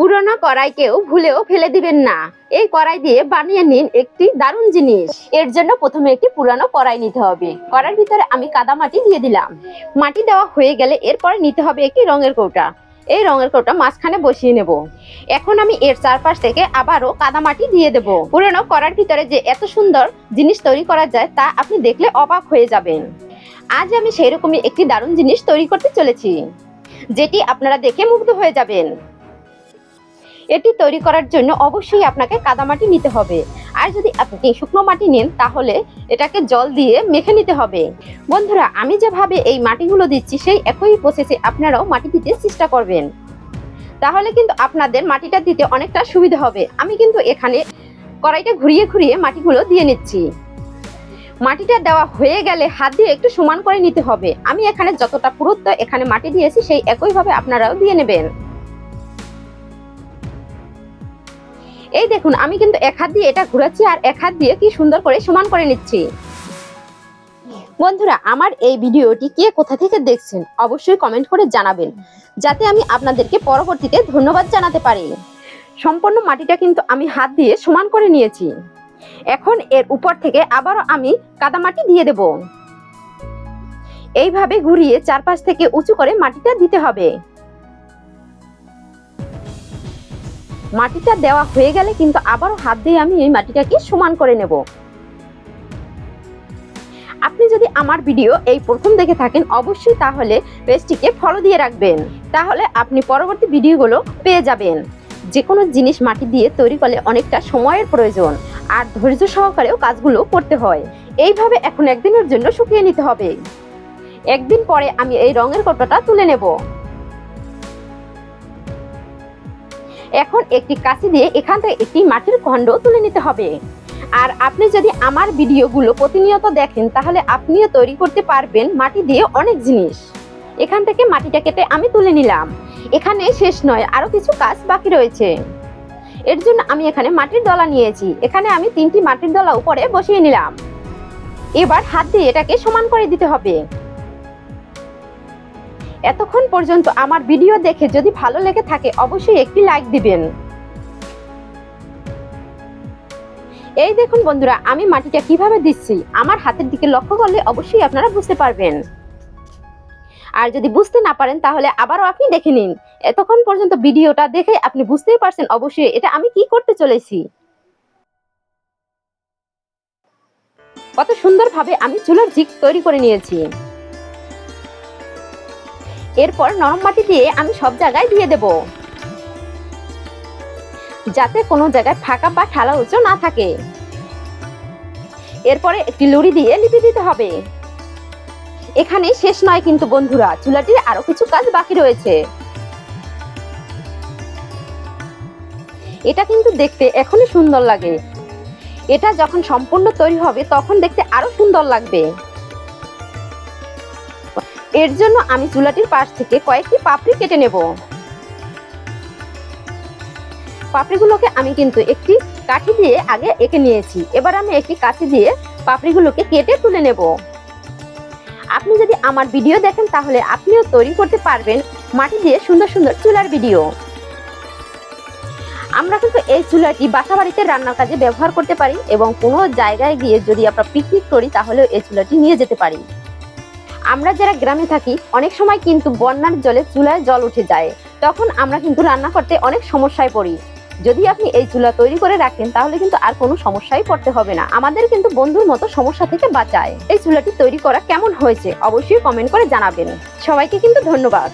পুরনো কড়াইকেও ভুলেও ফেলে দিবেন না। এই কড়াই দিয়ে বানিয়ে নিন একটি দারুণ জিনিস। এর জন্য প্রথমে একটি পুরানো কড়াই নিতে হবে। কড়াইয়ের ভিতরে আমি কাদা মাটি দিয়ে দিলাম। মাটি দেওয়া হয়ে গেলে এরপরে নিতে হবে একটি রঙের কৌটা। এই রঙের কৌটা মাঝখানে বসিয়ে নেব। এখন আমি এর চারপাশ থেকে আবারও কাদা মাটি দিয়ে দেব। পুরনো কড়ার ভিতরে যে এত সুন্দর জিনিস তৈরি করা যায় তা আপনি দেখলে অবাক হয়ে যাবেন। আজ আমি সেই রকমই একটি দারুণ জিনিস তৈরি করতে চলেছি, যেটি আপনারা দেখে মুগ্ধ হয়ে যাবেন। এটি তৈরি করার জন্য অবশ্যই আপনাকে কাদামাটি নিতে হবে। আর যদি আপনি শুকনো মাটি নেন, তাহলে এটাকে জল দিয়ে মেখে নিতে হবে। বন্ধুরা, আমি যেভাবে এই মাটিগুলো দিচ্ছি, সেই একই প্রসেসে আপনারাও মাটি দিতে চেষ্টা করবেন। তাহলে কিন্তু আপনাদের মাটিটা দিতে অনেকটা সুবিধা হবে। আমি কিন্তু এখানে কড়াইটা ঘুরিয়ে ঘুরিয়ে মাটিগুলো দিয়ে নিচ্ছি। মাটিটা দেওয়া হয়ে গেলে হাত দিয়ে একটু সমান করে নিতে হবে। আমি এখানে যতটা পুরুত্ব এখানে মাটি দিয়েছি, সেই একইভাবে আপনারাও দিয়ে নেবেন। এই দেখুন, আমি কিন্তু এক হাত দিয়ে এটা ঘুরাচ্ছি আর এক হাত দিয়ে কি সুন্দর করে সমান করে নিচ্ছি। বন্ধুরা, আমার এই ভিডিওটি কে কোথা থেকে দেখছেন অবশ্যই কমেন্ট করে জানাবেন, যাতে আমি আপনাদেরকে পরবর্তীতে ধন্যবাদ জানাতে পারি। সম্পূর্ণ মাটিটা কিন্তু আমি হাত দিয়ে সমান করে নিয়েছি। এখন এর উপর থেকে আবারও আমি কাদামাটি দিয়ে দেব। এইভাবে ঘুরিয়ে চারপাশ থেকে উঁচু করে মাটিটা দিতে হবে। মাটিটা দেওয়া হয়ে গেলে কিন্তু আবারও হাত দিয়ে আমি এই মাটিটাকে সমান করে নেব। আপনি যদি আমার ভিডিও এই প্রথম দেখে থাকেন, অবশ্যই তাহলে পেজটিকে ফলো দিয়ে রাখবেন। তাহলে আপনি পরবর্তী ভিডিওগুলো পেয়ে যাবেন। যে কোনো জিনিস মাটি দিয়ে তৈরি করলে অনেকটা সময়ের প্রয়োজন আর ধৈর্য সহকারেও কাজগুলো করতে হয়। এইভাবে এখন একদিনের জন্য শুকিয়ে নিতে হবে। একদিন পরে আমি এই রঙের কৌটোটা তুলে নেব। এখন একটি কাঁচি দিয়ে এখান থেকে একটি মাটির খণ্ড তুলে নিতে হবে। আর আপনি যদি আমার ভিডিওগুলো প্রতিনিয়ত দেখেন, তাহলে আপনিও তৈরি করতে পারবেন মাটি দিয়ে অনেক জিনিস। এখান থেকে মাটিটা কেটে আমি তুলে নিলাম। এখানে শেষ নয়, আরও কিছু কাজ বাকি রয়েছে। এর জন্য আমি এখানে মাটির দলা নিয়েছি। এখানে আমি তিনটি মাটির দলা উপরে বসিয়ে নিলাম। এবার হাত দিয়ে এটাকে সমান করে দিতে হবে। এতক্ষণ পর্যন্ত আমার ভিডিও দেখে যদি ভালো লেগে থাকে, অবশ্যই একটি লাইক দিবেন। এই দেখুন বন্ধুরা, আমি মাটিটা কীভাবে দিচ্ছি? আমার হাতের দিকে লক্ষ্য করলে অবশ্যই আপনারা বুঝতে পারবেন। আর যদি বুঝতে না পারেন, তাহলে আবারও আপনি দেখে নিন। এতক্ষণ পর্যন্ত ভিডিওটা দেখে আপনি বুঝতেই পারছেন অবশ্যই এটা আমি কি করতে চলেছি। কত সুন্দরভাবে আমি চুলোর জিক তৈরি করে নিয়েছি। এরপর নরম মাটি দিয়ে আমি সব জায়গায় দিয়ে দেব। যাতে কোনো জায়গায় ফাঁকা বা ঠালা উঁচু না থাকে। এরপরে একটি লুড়ি দিয়ে লিপে দিতে হবে। এখানে শেষ নয় কিন্তু বন্ধুরা, চুলাটির আরও কিছু কাজ বাকি রয়েছে। এটা কিন্তু দেখতে এখনই সুন্দর লাগে। এটা যখন সম্পূর্ণ তৈরি হবে, তখন দেখতে আরও সুন্দর লাগবে। এর জন্য আমি চুলাটির পাশ থেকে কয়েকটি পাপড়ি কেটে নেব। পাপড়িগুলোকে আমি কিন্তু একটি কাঠি দিয়ে আগে এঁকে নিয়েছি। এবার আমি একটি কাঠি দিয়ে পাপড়িগুলোকে কেটে তুলে নেব। আপনি যদি আমার ভিডিও দেখেন, তাহলে আপনিও তৈরি করতে পারবেন মাটি দিয়ে সুন্দর সুন্দর চুলার ভিডিও। আমরা কিন্তু এই চুলাটি বাসা বাড়িতে রান্নার কাজে ব্যবহার করতে পারি এবং কোনো জায়গায় গিয়ে যদি আমরা পিকনিক করি, তাহলেও এই চুলাটি নিয়ে যেতে পারি। আমরা যারা গ্রামে থাকি, অনেক সময় কিন্তু বন্যার জলে চুলায় জল উঠে যায়। তখন আমরা কিন্তু রান্না করতে অনেক সমস্যায় পড়ি। যদি আপনি এই চুলা তৈরি করে রাখেন, তাহলে কিন্তু আর কোনো সমস্যাই পড়তে হবে না। আমাদের কিন্তু বন্ধুর মতো সমস্যা থেকে বাঁচায়। এই চুলাটি তৈরি করা কেমন হয়েছে, অবশ্যই কমেন্ট করে জানাবেন। সবাইকে কিন্তু ধন্যবাদ।